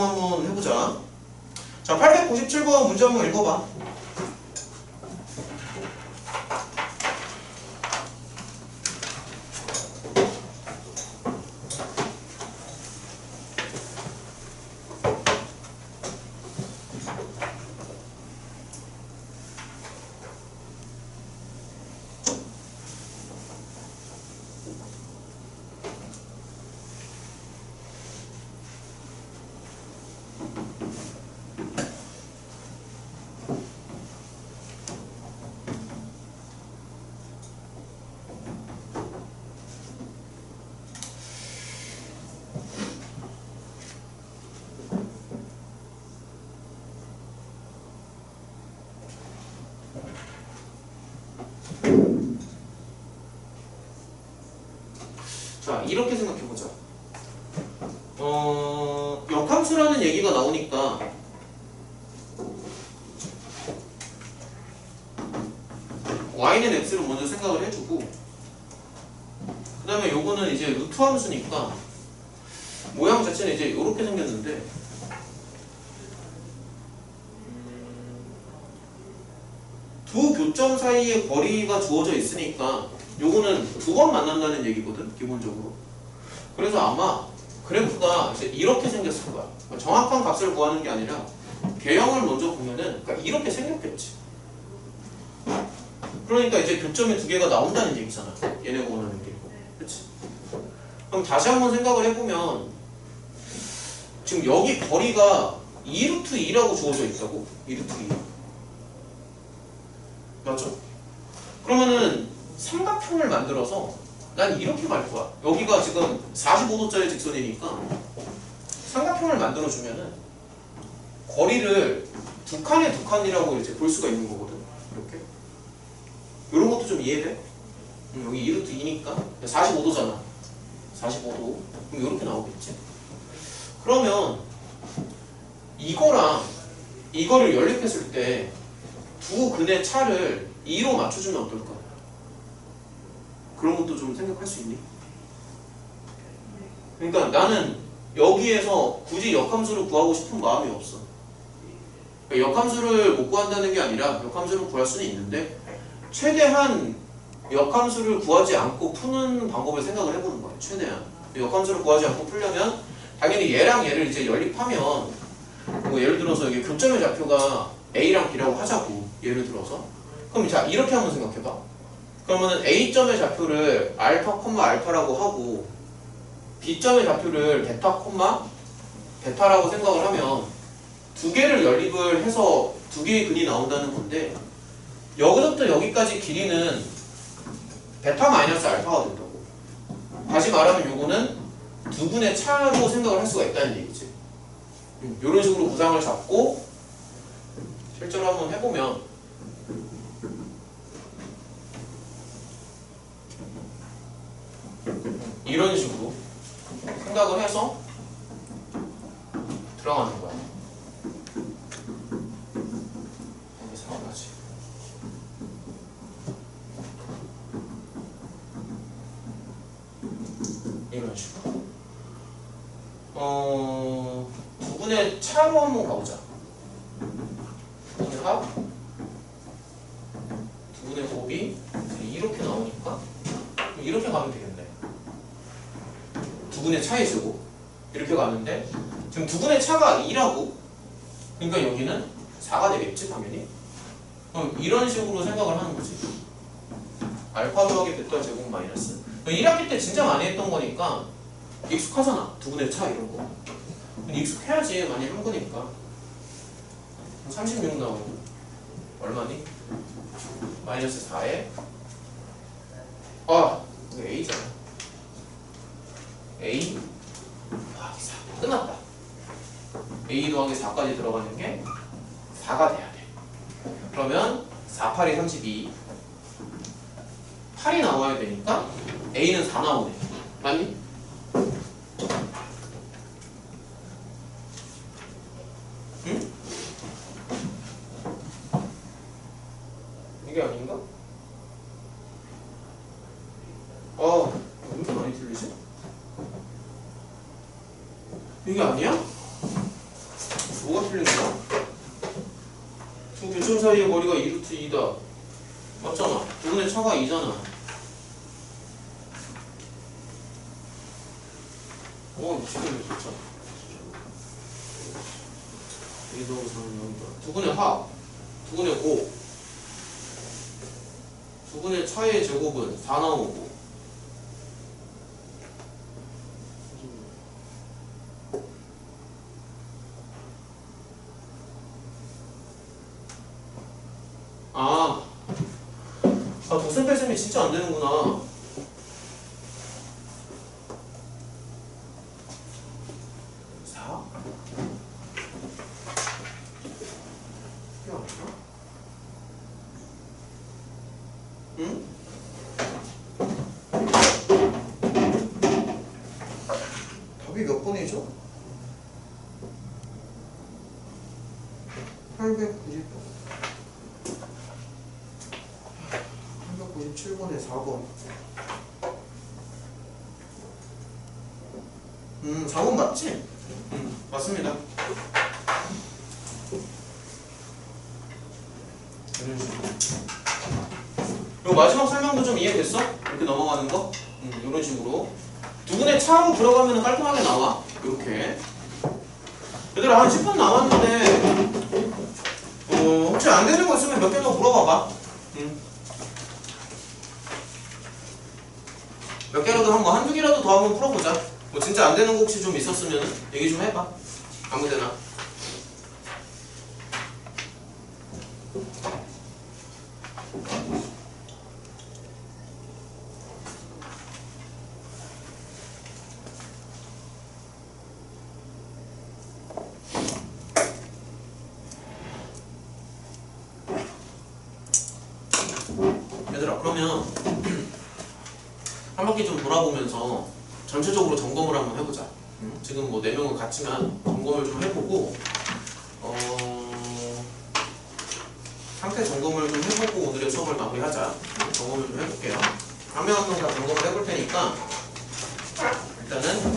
적용 한번 해보자. 자, 897번 문제 한번 읽어봐. 자, 이렇게 생각해보자. 어, 역함수라는 얘기가 나오니까 y는 x를 먼저 생각을 해주고 그 다음에 요거는 이제 루트 함수니까 모양 자체는 이제 이렇게 생겼는데 음, 두 교점 사이의 거리가 주어져 있으니까 요거는 두 번 만난다는 얘기거든 기본적으로 그래서 아마 그래프가 이제 이렇게 생겼을 거야. 정확한 값을 구하는 게 아니라 개형을 먼저 보면은 그러니까 이렇게 생겼겠지. 그러니까 이제 교점이 두 개가 나온다는 얘기잖아. 얘네가 원하는 게. 그렇지 그럼 다시 한번 생각을 해보면 지금 여기 거리가 2루트 2라고 주어져 있다고? 2루트 2 맞죠? 그러면은 삼각형을 만들어서 난 이렇게 갈 거야. 여기가 지금 45도짜리 직선이니까 삼각형을 만들어주면은 거리를 두 칸에 두 칸이라고 이제 볼 수가 있는 거거든. 이렇게. 이런 것도 좀 이해돼? 음, 여기 2루트 2니까 45도잖아. 45도. 그럼 이렇게 나오겠지. 그러면 이거랑 이거를 연립했을 때 두 근의 차를 2로 맞춰주면 어떨까? 그런 것도 좀 생각할 수 있니? 그러니까 나는 여기에서 굳이 역함수를 구하고 싶은 마음이 없어. 그러니까 역함수를 못 구한다는 게 아니라 역함수를 구할 수는 있는데 최대한 역함수를 구하지 않고 푸는 방법을 생각을 해보는 거야. 최대한 역함수를 구하지 않고 풀려면 당연히 얘랑 얘를 이제 연립하면 뭐 예를 들어서 여기 교점의 좌표가 A랑 B라고 하자고 예를 들어서 그럼 자 이렇게 한번 생각해봐. 그러면은 A점의 좌표를 알파 콤마 알파라고 하고 B점의 좌표를 베타 콤마 베타라고 생각을 하면 두 개를 연립을 해서 두 개의 근이 나온다는 건데 여기서부터 여기까지 길이는 베타 마이너스 알파가 된다고. 다시 말하면 요거는 두 분의 차로 생각을 할 수가 있다는 얘기지. 이런 식으로 구상을 잡고 실제로 한번 해보면 이런 식으로 생각을 해서 들어가는 거야. 여기 상관하지. 이런 식으로. 어, 두 분의 차로 한번 가보자. 두 분의 합, 두 분의 곱이 이렇게 나오니까 이렇게 가면 되겠네. 두 분의 차이제곱 이렇게 가는데 지금 두 분의 차가 2라고 그러니까 여기는 4가 되겠지 당연히? 그럼 이런 식으로 생각을 하는 거지. 알파 더하기 베타 제곱 마이너스. 1학기 때 진짜 많이 했던 거니까 익숙하잖아 두 분의 차 이런 거. 익숙해야지 많이 한 거니까. 36 나오고 얼마니? 마이너스 4에? 아 이거 A잖아 A 더하기 4 끝났다. A 더하기 4까지 들어가는 게 4가 돼야 돼. 그러면 4, 8이 32 8이. 나와야 되니까 A는 4 나오네. 맞니? 이게 아니야? 뭐가 틀린 거야? 두 교점 사이의 거리가 2루트 2다. 맞잖아. 두분의 차가 2잖아. 어 미치겠네 진짜 두분의 합 두분의 고. 두분의 차의 제곱은 4 나오고. 진짜 안 되는구나. 사? 이게 아니야? 응? 답이 몇 번이죠? 890번. 397번에 4번. 음, 4번 맞지? 음, 맞습니다. 그리고 마지막 설명도 좀 이해됐어? 이렇게 넘어가는 거? 음, 이런 식으로. 두 분의 차로 들어가면 깔끔하게 나와. 이렇게. 얘들아, 한 10분 남았는데, 어, 혹시 안 되는 거 있으면 몇 개 더 물어봐봐. 음. 몇 개라도 한 거, 한두 개라도 더 한번 풀어보자. 뭐 진짜 안 되는 거 혹시 좀 있었으면 얘기 좀 해봐. 아무 데나. 얘들아, 그러면 한 바퀴 좀 돌아보면서 전체적으로 점검을 한번 해보자. 음, 지금 뭐 네 명은 같지만 점검을 좀 해보고 어, 상태 점검을 좀 해보고 오늘의 수업을 마무리하자. 음, 점검을 좀 해볼게요. 한명 한 명 다 점검을 해볼 테니까 일단은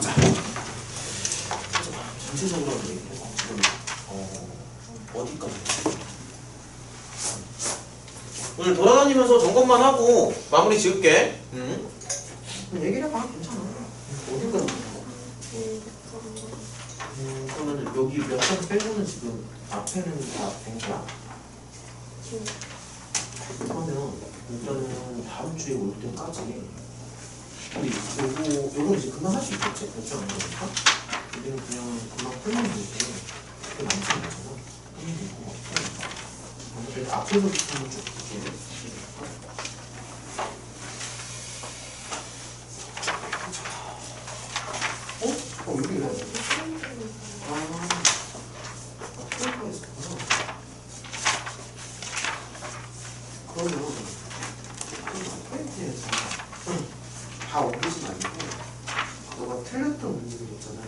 자 전체적으로. 지금 어, 어디까지? 오늘 돌아다니면서 점검만 하고 마무리 지을게. 응? 얘기를 해봐. 괜찮아. 어디까지? 음, 그러면 여기 몇 번 빼고는 지금 앞에는 다 된 거야? 그러면 일단은 다음 주에 올 때까지 우리 요거 요건 이제 금방 할수 있겠지? 그렇지 않습니까? 우리는 그냥 금방 풀면 되지. 그게 많지 않잖아. 풀면 될것 같고. 아무래도 앞에서부터 한번 쭉 볼게요. 어? 어, 여기 왜? 아, 아, 트렁크가 있었구나. 그러면, 그 포인트에서 다 옮기지 말고, 너가 틀렸던 문제들 있잖아.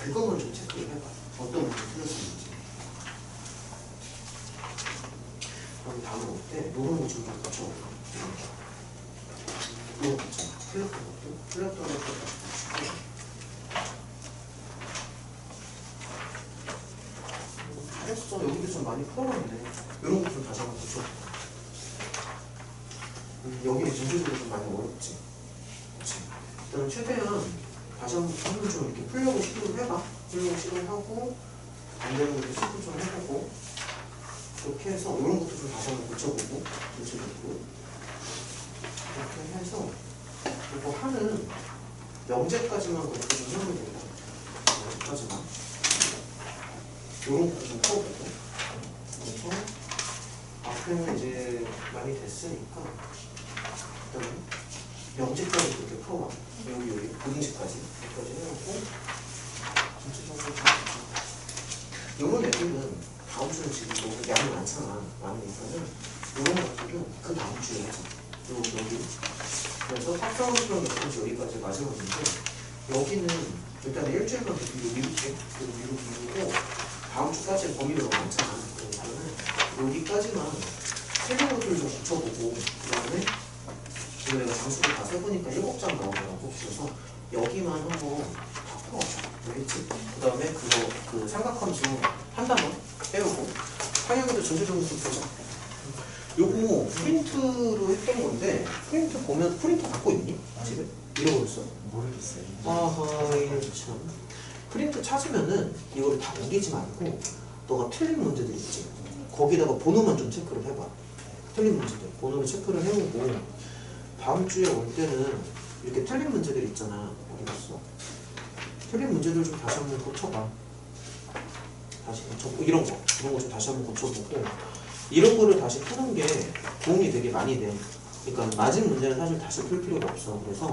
그것만 좀 체크를 해봐. 어떤 문제 틀렸었는지. 그럼 다음에 올 때, 이런 거좀 붙여. 것도 다 붙이고. 잘했어. 여기도 좀 많이 풀어놨네. 이런 거좀 다시 한번. 음, 여기 전체적으로 좀 많이 어렵지. 그치? 일단 최대한 다시 한번 좀 이렇게 풀려고 시도를 해봐. 풀려고 시도를 하고 안 되는 것도 시도 좀 해보고 이렇게 해서 이런 것도 좀 다시 한번 붙여보고 전체적으로 이렇게 해서 이거 하는 영재까지만 그렇게 좀 하면 된다. 영재까지만. 요런 것도 좀 풀어보고 그래서 앞에는 이제 많이 됐으니까 일단 영지까지 그렇게 풀어봐 여기 여기 보등지까지 여기까지 해놓고 전체적으로 다 요런 애들은 다음 주는 지금 너무 양이 많잖아 많으니까는 요런 것들은 그 다음 주에 요 여기 그래서 탑사원 수령 역까지 여기까지 마지막인데 여기는 일단 일주일만 더 뒤로 미룰게 뒤로 미루고 다음 주까지 너무 많잖아. 그러니까는 여기까지만 세개 것들을 좀 붙여보고 그 다음에 지금 내가 장수를 다 세보니까 일곱 장 나오더라고. 그래서 여기만 한번 다 풀어줘. 알겠지? 그 다음에 그거 그 삼각함수 한 단원 빼오고 하영이도 전체적으로 좀 보자. 요거 프린트로 했던 건데 프린트 보면 프린터 갖고 있니? 집에? 잃어버렸어? 모르겠어요. 아하 이거 참 프린트 찾으면은 이거를 다 옮기지 말고 너가 틀린 문제들 있지? 거기다가 번호만 좀 체크를 해봐. 틀린 문제들. 번호를 체크를 해오고 다음 주에 올 때는 이렇게 틀린 문제들 있잖아. 어디 갔어? 틀린 문제들 좀 다시 한번 고쳐봐. 다시 고쳐보고 이런 거. 이런 거 좀 다시 한번 고쳐보고 이런 거를 다시 푸는 게 도움이 되게 많이 돼. 그러니까 맞은 문제는 사실 다시 풀 필요가 없어. 그래서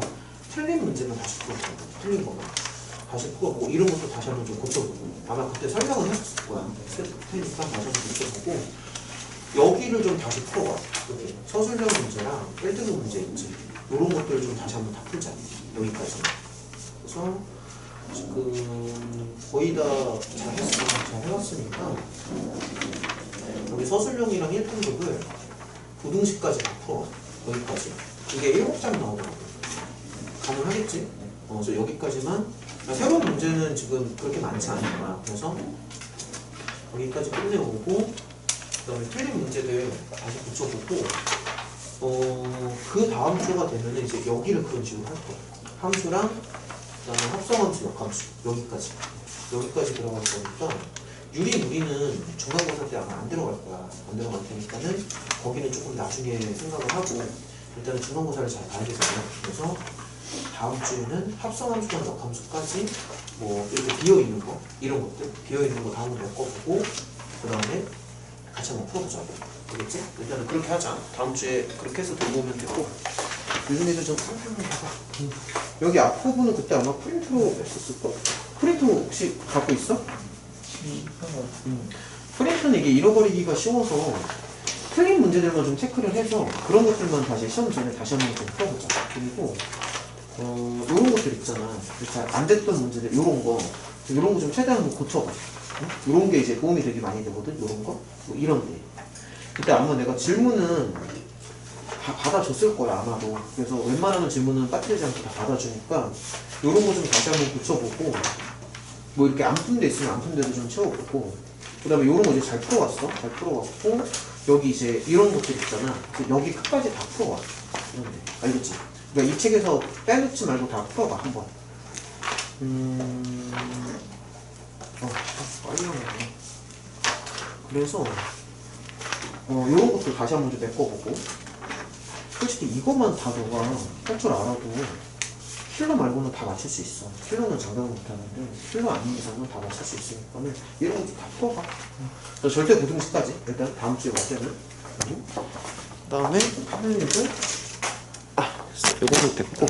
틀린 문제는 다시 풀어보고 틀린 거만. 다시 풀어보고 이런 것도 다시 한번 좀 고쳐보고. 아마 그때 설명을 했었을 거야. 테니까 다시 한번 고쳐보고 여기를 좀 다시 풀어봐. 서술형 문제랑 1등급 문제 있지. 이런 것들을 좀 다시 한번 다 풀자. 여기까지. 그래서 지금 거의 다 잘 했으 잘 해왔으니까 여기 서술형이랑 1등급을 부등식까지 다 풀어 여기까지. 이게 7장 나오더라고 가능하겠지? 어, 그래서 여기까지만. 아, 새로운 문제는 지금 그렇게 많지 않을 거야 그래서 여기까지 끝내오고 그 다음에 틀린 문제들 다시 붙여보고 어, 그 다음 주가 되면은 이제 여기를 그런 식으로 할 거야 함수랑 그 다음에 합성함수 역함수. 여기까지. 여기까지 들어갈 거니까 유리 무리는 중간고사 때 아마 안 들어갈 거야. 안 들어갈 테니까는 거기는 조금 나중에 생각을 하고 일단은 중간고사를 잘 봐야 되잖아요 그래서 다음 주에는 합성함수랑 역함수까지 뭐 이렇게 비어있는 거 이런 것들 비어있는 거 다음으로 엮어보고 그 다음에 같이 한번 풀어보자. 알겠지? 일단은 그렇게 하자. 다음 주에 그렇게 해서 들어오면 되고. 요즘에도 좀 상상을 봐봐 여기 앞부분은 그때 아마 프린트로 했었을 거. 프린트 혹시 갖고 있어? 음. 프린트는 이게 잃어버리기가 쉬워서 틀린 문제들만 좀 체크를 해서 그런 것들만 다시 시험 전에 다시 한번 좀 풀어보자 그리고 어, 요런 것들 있잖아. 잘안 됐던 문제들, 요런 거. 요런 거 좀 최대한 좀 고쳐봐. 응? 요런 게 이제 도움이 되게 많이 되거든, 요런 거. 뭐 이런 데. 그때 아마 내가 질문은 다 받아줬을 거야, 아마도. 그래서 웬만하면 질문은 빠뜨리지 않고 다 받아주니까 요런 거 좀 다시 한번 고쳐보고 뭐 이렇게 안 푼 데 있으면 안 푼 데도 좀 채워보고 그 다음에 요런 거 이제 잘 풀어왔어. 잘 풀어왔고 여기 이제 이런 것들 있잖아. 그 여기 끝까지 다 풀어와. 이런데. 알겠지? 그러니까 이 책에서 빼놓지 말고 다 풀어봐 한번. 음, 어, 아, 빨리 나오네. 그래서 어 이런 것도 다시 한번 좀 메꿔보고. 솔직히 이것만 다 너가 할 줄 알아도 킬러 말고는 다 맞출 수 있어. 킬러는 장담을 못하는데 킬러 아닌 이상은 다 맞출 수 있으니까는 이런 것도 다 풀어봐. 저 절대 고등식까지 일단 다음 주에 올 때는. 그다음에 하늘님들 아, 요거도 됐고.